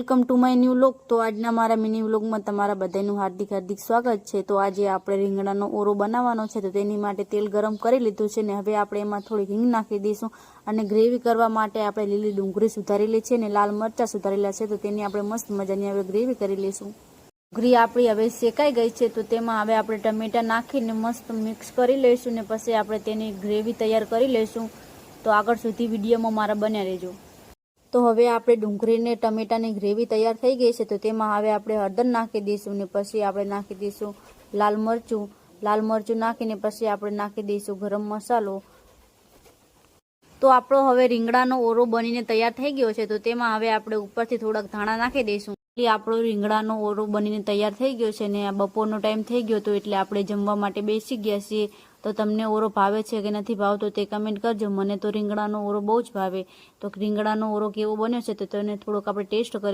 Welcome to my new vlog. તો આજના મારા મિની વ્લોગમાં તમારા બધાનું હાર્દિક હાર્દિક સ્વાગત છે. તો આજે આપણે રીંગણાનો ઓરો બનાવવાનો છે, તો તેની માટે તેલ ગરમ કરી લીધું છે ને હવે આપણે એમાં થોડી હિંગ નાખી દઈશું અને ગ્રેવી કરવા માટે આપણે લીલી ડુંગળી સુધારેલી છે ને લાલ મરચાં સુધારેલા છે, તો તેની આપણે મસ્ત મજાની હવે ગ્રેવી કરી લઈશું. ડુંગળી આપણી હવે શેકાઈ ગઈ છે, તો તેમાં હવે આપણે ટમેટા નાખીને મસ્ત મિક્સ કરી લઈશું ને પછી આપણે તેની ગ્રેવી તૈયાર કરી લઈશું. તો આગળ સુધી વિડીયોમાં મારા બન્યા રહેજો. તો હવે આપણે ડુંગળીને ટમેટાની ગ્રેવી તૈયાર થઈ ગઈ છે તો તેમાં હવે આપણે હળદર નાખી દઈશું ને પછી આપણે નાખી દઈશું લાલ મરચું. લાલ મરચું નાખીને પછી આપણે નાખી દઈશું ગરમ મસાલો. તો આપણો હવે રીંગણાનો ઓરો બનીને તૈયાર થઈ ગયો છે તો તેમાં હવે આપણે ઉપરથી થોડાક ધાણા નાખી દઈશું. એટલે આપણો રીંગણાનો ઓરો બનીને તૈયાર થઈ ગયો છે ને બપોરનો ટાઈમ થઈ ગયો તો એટલે આપણે જમવા માટે બેસી ગયા છીએ. તો તમને ઓરો ભાવે છે કે નથી ભાવતો તે કમેન્ટ કરજો. મને તો રીંગણાનો ઓરો બહુ જ ભાવે. તો રીંગણાનો ઓરો કેવો બન્યો છે તો તેને થોડોક આપણે ટેસ્ટ કરી